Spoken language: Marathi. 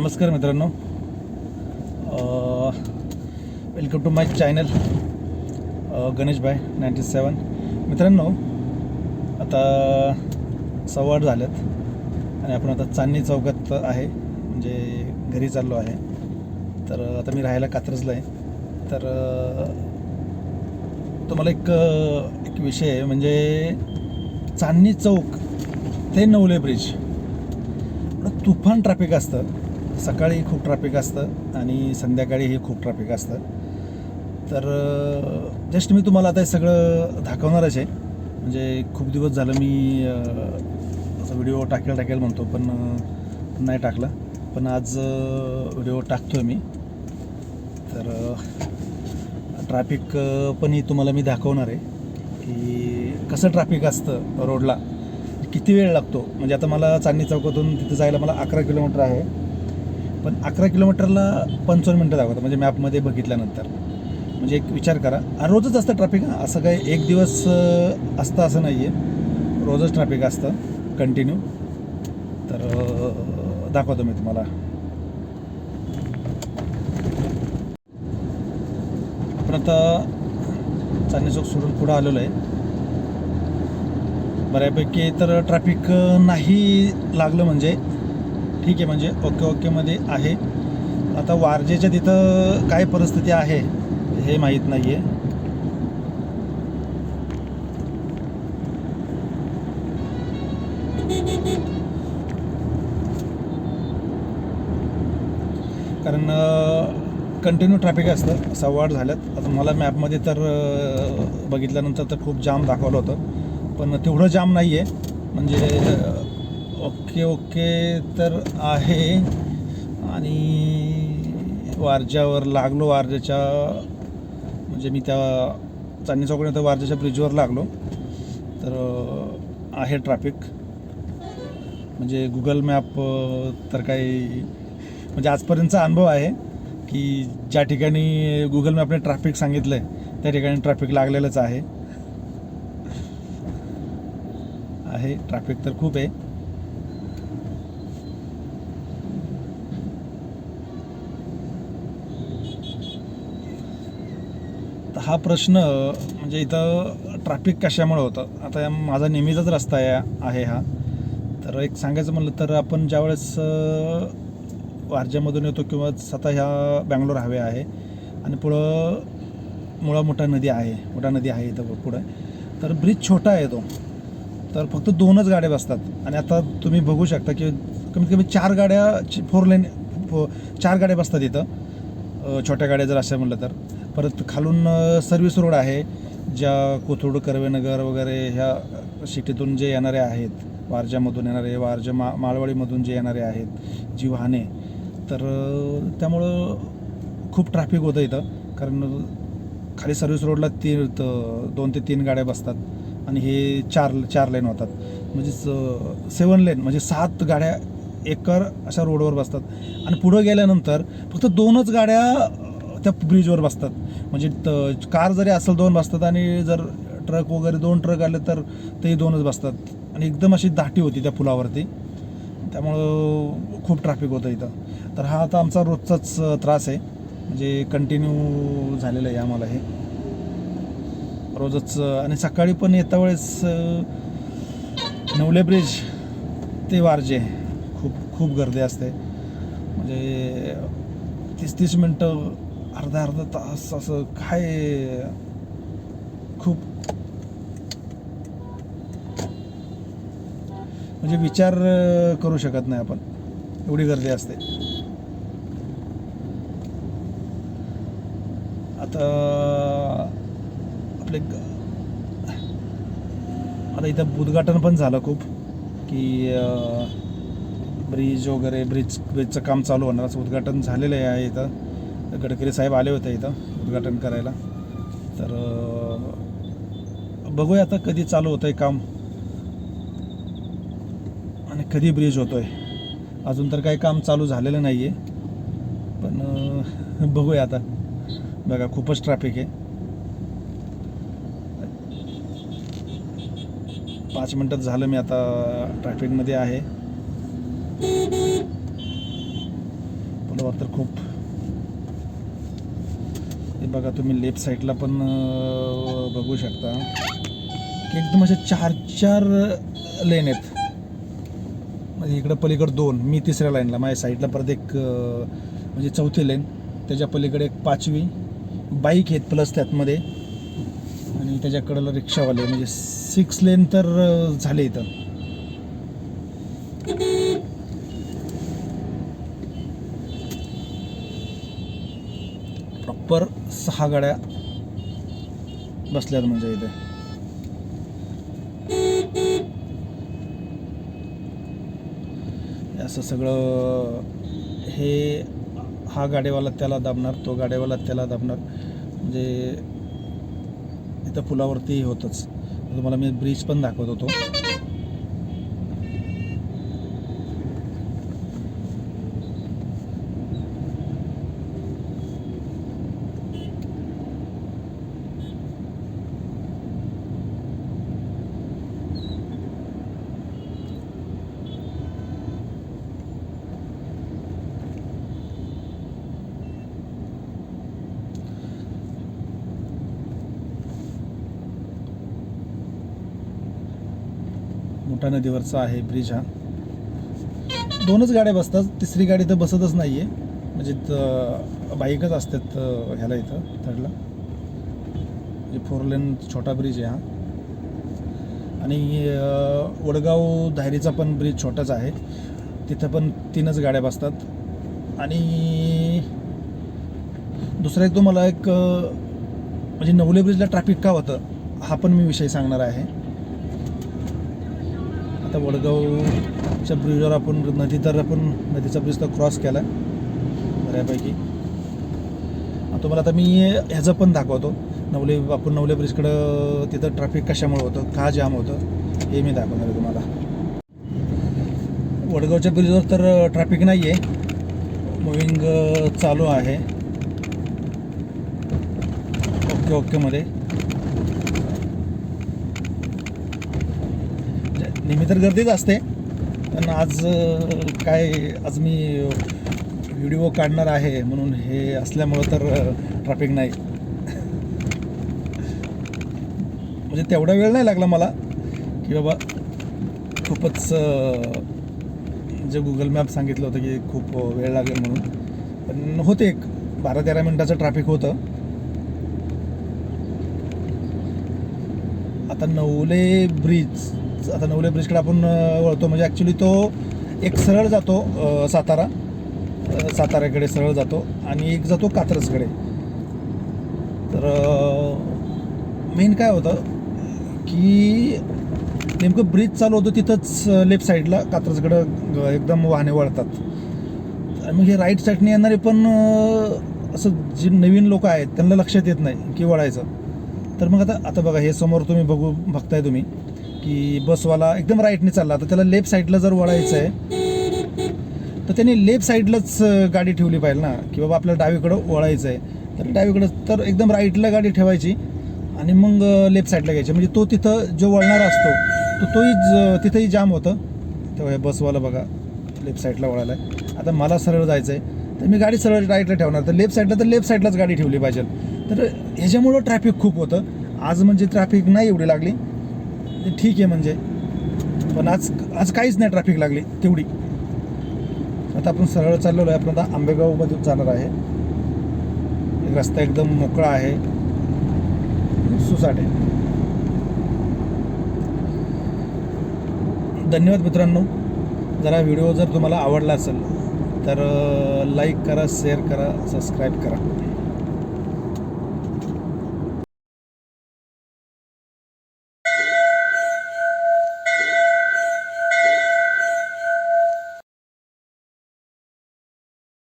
नमस्कार मित्रांनो. Welcome to my channel Ganesh भाई नाईन्टी सेवन मित्रांनो आता सव्वा आठ झाल्यात आणि आपण आता चांदणी चौकात आहे म्हणजे घरी चाललो आहे. तर आता मी राहायला कात्रजला आहे. तर तुम्हाला एक एक विषय आहे म्हणजे चांदणी चौक ते नवले ब्रिज. तुफान ट्रॅफिक असतं. सकाळी खूप ट्रॅफिक असतं आणि संध्याकाळीही खूप ट्रॅफिक असतं. तर जस्ट मी तुम्हाला आता हे सगळं दाखवणारच आहे. म्हणजे खूप दिवस झालं मी असं असा व्हिडिओ टाकेल टाकेल म्हणतो पण नाही टाकला. पण आज व्हिडिओ टाकतो मी. तर ट्रॅफिक पण ही तुम्हाला मी दाखवणार आहे की कसं ट्रॅफिक असतं रोडला. किती वेळ लागतो? म्हणजे आता मला चांदणी चौकातून तिथं जायला मला अकरा किलोमीटर आहे. पण अकरा किलोमीटरला पंचावन्न मिनटं दाखवतं. म्हणजे मॅपमध्ये बघितल्यानंतर. म्हणजे एक विचार करा. आणि रोजच असतं ट्रॅफिक हां. असं काय एक दिवस असतं असं नाही आहे रोजच ट्रॅफिक असतं. कंटिन्यू तर दाखवतो मी तुम्हाला. आपण आता चांदणी चौक सोडून पुढं आलेलो आहे बऱ्यापैकी तर ट्रॅफिक नाही लागलं म्हणजे ठीक आहे म्हणजे ओके ओकेमध्ये आहे. आता वारजेच्या तिथं काय परिस्थिती आहे हे माहीत नाही आहे कारण कंटिन्यू ट्रॅफिक असतं सव्वा आठ झाल्यात. आता मला मॅपमध्ये तर बघितल्यानंतर तर खूप जाम दाखवलं होतं. पण तेवढं जाम नाही आहे म्हणजे ओके ओके तर आहे. आणि वारज्यावर लागलो वारज्याच्या म्हणजे मी त्या चांदणी चौकडे तर वारज्याच्या ब्रिजवर लागलो. तर आहे ट्रॅफिक म्हणजे गुगल मॅप तर काही म्हणजे आजपर्यंतचा अनुभव आहे की ज्या ठिकाणी गुगल मॅपने ट्रॅफिक सांगितलं आहे त्या ठिकाणी ट्रॅफिक लागलेलंच आहे. आहे ट्रॅफिक तर खूप आहे. हा प्रश्न म्हणजे इथं ट्रॅफिक कशामुळे होतं? आता माझा नेहमीचाच रस्ता आहे आहे हा. तर एक सांगायचं म्हणलं तर आपण ज्यावेळेस वारज्यामधून येतो किंवा स्वतः ह्या बँगलोर हवे आहे आणि पुढं मुळा मोठा नदी आहे मोठा नदी आहे इथं पुढं तर ब्रिज छोटा आहे तो. तर फक्त दोनच गाड्या बसतात. आणि आता तुम्ही बघू शकता की कमीत कमी चार गाड्या फोर लेन फो चार गाड्या बसतात इथं. छोट्या गाड्या जर अशा म्हणलं तर. परत खालून सर्व्हिस रोड आहे ज्या कोथरूड कर्वेनगर वगैरे ह्या सिटीतून जे येणारे आहेत वारजामधून येणारे वारजा मा माळवाडीमधून जे येणारे आहेत जी वाहने तर त्यामुळं खूप ट्रॅफिक होतं इथं. कारण खाली सर्व्हिस रोडला ती दोन ते तीन गाड्या बसतात आणि हे चार चार लेन होतात. म्हणजे सेवन लेन म्हणजे सात गाड्या एकर अशा रोडवर बसतात. आणि पुढं गेल्यानंतर फक्त दोनच गाड्या त्या ब्रिजवर बसतात. म्हणजे त- कार जरी असेल दोन बसतात आणि जर ट्रक वगैरे दोन ट्रक आले तर ते दोनच बसतात. आणि एकदम अशी दाटी होती त्या पुलावरती. त्यामुळं खूप ट्रॅफिक होतं इथं. तर हा आता आमचा रोजचाच त्रास आहे. म्हणजे कंटिन्यू झालेलं आहे आम्हाला हे. रोजच आणि सकाळी पण येता वेळेस नवले ब्रिज ते वारजे. खूप खूप गर्दी असते. म्हणजे तीस तीस मिनटं अर्धा अर्धा तास असं काय खूप. म्हणजे विचार करू शकत नाही आपण. एवढी गर्दी असते. आता आपले आता इथं उद्घाटन पण झालं खूप की ब्रिज वगैरे ब्रिज ब्रिजचं काम चालू होणार असं उद्घाटन झालेलं आहे इथं. गडकरी साहेब आले होते इथं उद्घाटन करायला. तर बघूया आता कधी चालू होतं आहे काम. आणि कधी ब्रिज होतोय. अजून तर काही काम चालू झालेलं नाही आहे पण बघूया आता. बघा खूपच ट्रॅफिक आहे. पाच मिनटात झालं मी आता ट्रॅफिकमध्ये आहे. पण तर खूप हे बघा तुम्ही लेफ्ट साईडला पण बघू शकता. की एकदम असे चार चार लेन आहेत. म्हणजे इकडं पलीकडं दोन मी तिसऱ्या लाईनला माझ्या साईडला परत एक म्हणजे चौथी लेन त्याच्या पलीकडे एक पाचवी. बाईक आहेत प्लस त्यातमध्ये. आणि त्याच्याकडलं रिक्षावाले म्हणजे सिक्स लेन तर झाले इथं. प्रॉपर सहा गाड्या बसल्यात म्हणजे इथे. असं सगळं हे हा गाडीवाला त्याला दाबणार तो गाडीवाला त्याला दाबणार. म्हणजे इथं पुलावरती होतंच. तुम्हाला मी ब्रिज पण दाखवत होतो. मोठा नदीवरचा आहे ब्रिज हा. दोनच गाड्या बसतात तिसरी गाडी तर बसतच नाही आहे म्हणजे बाईकच असतात ह्याला इथं थर्डला म्हणजे फोर लेन छोटा ब्रिज आहे हा. आणि वडगाव धायरीचा पण ब्रिज छोटाच आहे. तिथं पण तीनच गाड्या बसतात. आणि दुसरा एक तुम्हाला एक म्हणजे नवले ब्रिजला ट्रॅफिक का होतं हा पण मी विषय सांगणार आहे. आता वडगावच्या ब्रिजवर आपण नदी तर आपण नदीचा ब्रिज तर क्रॉस केला बऱ्यापैकी. तुम्हाला आता मी ह्याचं पण दाखवतो. नवले आपण नवले ब्रिजकडं तिथं ट्रॅफिक कशामुळे होतं का जाम होतं हे मी दाखवणार आहे तुम्हाला. वडगावच्या ब्रिजवर तर ट्रॅफिक नाही आहे मुव्हिंग चालू आहे. ओके ओकेमध्ये नेहमी तर गर्दीच असते. पण आज काय आज मी व्हिडिओ काढणार आहे म्हणून हे असल्यामुळं तर ट्रॅफिक नाही. म्हणजे तेवढा वेळ नाही लागला मला की बाबा खूपच जे गुगल मॅप सांगितलं होतं की खूप वेळ लागेल म्हणून. पण होते एक बारा तेरा मिनटाचं ट्रॅफिक होतं. आता नवले ब्रिज आता नवले ब्रिजकडे आपण वळतो. म्हणजे ॲक्च्युली तो एक सरळ जातो सातारा. साताऱ्याकडे सरळ जातो आणि एक जातो कात्रजकडे. तर मेन काय होतं की नेमकं ब्रिज चालू होतं तिथंच लेफ्ट साईडला कात्रजकडं एकदम वाहने वळतात. आणि मग हे राईट साईडने येणारे पण असं जे नवीन लोक आहेत त्यांना लक्षात येत नाही की वळायचं. तर मग आता आता बघा हे समोर तुम्ही बघू बघताय तुम्ही. की बसवाला एकदम राईटने चालला. तर त्याला लेफ्ट साईडला जर वळायचं आहे तर त्याने लेफ्ट साईडलाच गाडी ठेवली पाहिजे ना. की बाबा आपल्याला डावीकडं वळायचं आहे तर डावीकडं तर एकदम राईटला गाडी ठेवायची आणि मग लेफ्ट साईडला घ्यायची. म्हणजे तो तिथं जो वळणारा असतो तो तोही ज- तिथंही जाम होतं. तेव्हा हे बसवाला बघा लेफ्ट साईडला वळायला आहे आता मला सरळ जायचं आहे तर मी गाडी सरळ राईटला ठेवणार. तर लेफ्ट साईडला तर लेफ्ट साईडलाच गाडी ठेवली पाहिजे. तर ह्याच्यामुळं ट्रॅफिक खूप होतं. आज म्हणजे ट्रॅफिक नाही एवढी लागली. ठीक आहे म्हणजे. पण आज आज काहीच नाही ट्रॅफिक लागली तेवढी. आता आपण सरळ चाललेलो आहे आपण आता आंबेगावमध्ये जाणार आहे. रस्ता एकदम मोकळा आहे. सुसाट आहे. धन्यवाद मित्रांनो. जरा व्हिडिओ जर तुम्हाला आवडला असेल तर लाईक करा शेअर करा सबस्क्राईब करा.